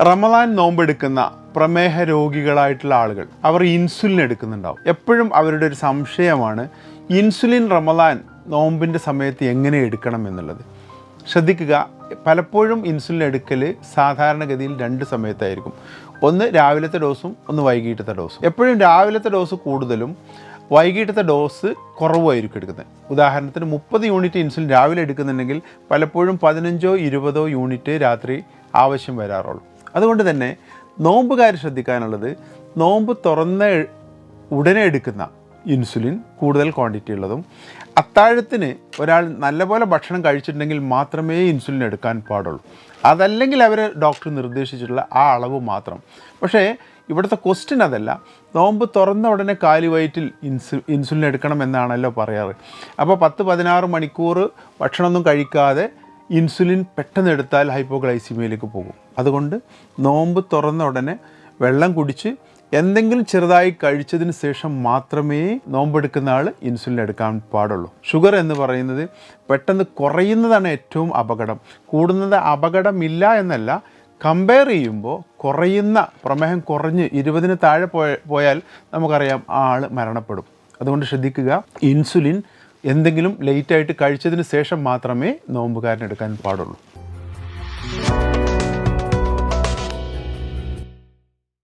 റമദാൻ നോമ്പെടുക്കുന്ന പ്രമേഹ രോഗികളായിട്ടുള്ള ആളുകൾ അവർ ഇൻസുലിൻ എടുക്കുന്നുണ്ടാവും. എപ്പോഴും അവരുടെ ഒരു സംശയമാണ് ഇൻസുലിൻ റമദാൻ നോമ്പിന്റെ സമയത്ത് എങ്ങനെ എടുക്കണം എന്നുള്ളത്. ശ്രദ്ധിക്കുക പലപ്പോഴും ഇൻസുലിൻ എടുക്കൽ സാധാരണഗതിയിൽ രണ്ട് സമയത്തായിരിക്കും. ഒന്ന് രാവിലത്തെ ഡോസും ഒന്ന് വൈകിട്ടത്തെ ഡോസും. എപ്പോഴും രാവിലത്തെ ഡോസ് കൂടുതലും വൈകിട്ടത്തെ ഡോസ് കുറവായിരിക്കും എടുക്കുന്നത്. ഉദാഹരണത്തിന് മുപ്പത് യൂണിറ്റ് ഇൻസുലിൻ രാവിലെ എടുക്കുന്നുണ്ടെങ്കിൽ പലപ്പോഴും പതിനഞ്ചോ ഇരുപതോ യൂണിറ്റ് രാത്രി ആവശ്യം വരാറുള്ളൂ. അതുകൊണ്ട് തന്നെ നോമ്പുകാർ ശ്രദ്ധിക്കാനുള്ളത് നോമ്പ് തുറന്ന ഉടനെ എടുക്കുന്ന ഇൻസുലിൻ കൂടുതൽ ക്വാണ്ടിറ്റി ഉള്ളതും അത്താഴത്തിന് ഒരാൾ നല്ലപോലെ ഭക്ഷണം കഴിച്ചിട്ടുണ്ടെങ്കിൽ മാത്രമേ ഇൻസുലിൻ എടുക്കാൻ പാടുള്ളൂ. അതല്ലെങ്കിൽ അവർ ഡോക്ടർ നിർദ്ദേശിച്ചിട്ടുള്ള ആ അളവ് മാത്രം. പക്ഷേ ഇവിടുത്തെ ക്വസ്റ്റ്യൻ അതല്ല. നോമ്പ് തുറന്ന ഉടനെ കാലി വയറ്റിൽ ഇൻസു ഇൻസുലിൻ എടുക്കണം എന്നാണല്ലോ പറയാറ്. അപ്പോൾ പത്ത് പതിനാറ് മണിക്കൂർ ഭക്ഷണമൊന്നും കഴിക്കാതെ ഇൻസുലിൻ പെട്ടെന്ന് എടുത്താൽ ഹൈപ്പോഗ്ലൈസിമിയയിലേക്ക് പോകും. അതുകൊണ്ട് നോമ്പ് തുറന്ന ഉടനെ വെള്ളം കുടിച്ച് എന്തെങ്കിലും ചെറുതായി കഴിച്ചതിന് ശേഷം മാത്രമേ നോമ്പെടുക്കുന്ന ആൾ ഇൻസുലിൻ എടുക്കാൻ പാടുള്ളൂ. ഷുഗർ എന്ന് പറയുന്നത് പെട്ടെന്ന് കുറയുന്നതാണ് ഏറ്റവും അപകടം. കൂടുന്നത് അപകടമില്ല എന്നല്ല കമ്പയർ ചെയ്യുമ്പോൾ കുറയുന്ന പ്രമേഹം കുറഞ്ഞ് ഇരുപതിന് താഴെ പോയാൽ നമുക്കറിയാം ആൾ മരണപ്പെടും. അതുകൊണ്ട് ശ്രദ്ധിക്കുക ഇൻസുലിൻ എന്തെങ്കിലും ലേറ്റായിട്ട് കഴിച്ചതിന് ശേഷം മാത്രമേ നോമ്പുകാരനെടുക്കാൻ പാടുള്ളൂ.